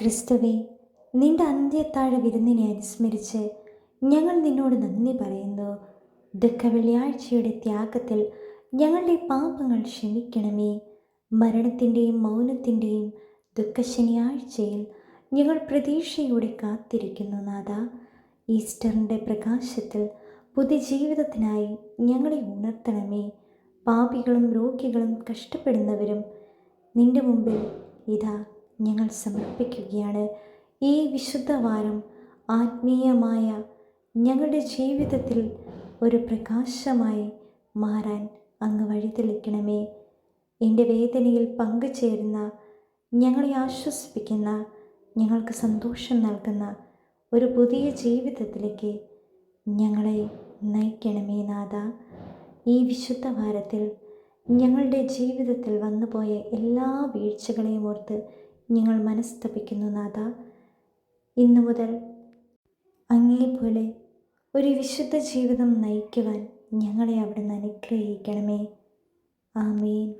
ക്രിസ്തുവേ നിന്റെ അന്ത്യത്താഴ വിരുന്നിനെ അനുസ്മരിച്ച് ഞങ്ങൾ നിന്നോട് നന്ദി പറയുന്നു. ദുഃഖവെള്ളിയാഴ്ചയുടെ ത്യാഗത്തിൽ ഞങ്ങളുടെ പാപങ്ങൾ ക്ഷമിക്കണമേ. മരണത്തിന്റെയും മൗനത്തിന്റെയും ദുഃഖശനിയാഴ്ചയിൽ ഞങ്ങൾ പ്രതീക്ഷയോടെ കാത്തിരിക്കുന്നു നാഥ. ഈസ്റ്ററിന്റെ പ്രകാശത്തിൽ പുതുജീവിതത്തിനായി ഞങ്ങളെ ഉണർത്തണമേ. പാപികളും രോഗികളും കഷ്ടപ്പെടുന്നവരും നിന്റെ മുമ്പിൽ ഇതാ ഞങ്ങൾ സമർപ്പിക്കുകയാണ്. ഈ വിശുദ്ധ വാരം ആത്മീയമായ ഞങ്ങളുടെ ജീവിതത്തിൽ ഒരു പ്രകാശമായി മാറാൻ അങ്ങ് വഴി തെളിക്കണമേ എന്റെ വേദനയിൽ പങ്കുചേരുന്ന ഞങ്ങളെ ആശ്വസിപ്പിക്കുന്ന ഞങ്ങൾക്ക് സന്തോഷം നൽകുന്ന ഒരു പുതിയ ജീവിതത്തിലേക്ക് ഞങ്ങളെ നയിക്കണമേ നാഥ. ഈ വിശുദ്ധ വാരത്തിൽ ഞങ്ങളുടെ ജീവിതത്തിൽ വന്നുപോയ എല്ലാ വീഴ്ചകളെയും ഓർത്ത് ഞങ്ങൾ മനസ്തപിക്കുന്നു നാഥ. ഇന്നു മുതൽ അങ്ങേപോലെ ഒരു വിശുദ്ധ ജീവിതം നയിക്കുവാൻ ഞങ്ങളെ അവിടുന്ന് അനുഗ്രഹിക്കണമേ. ആമേൻ.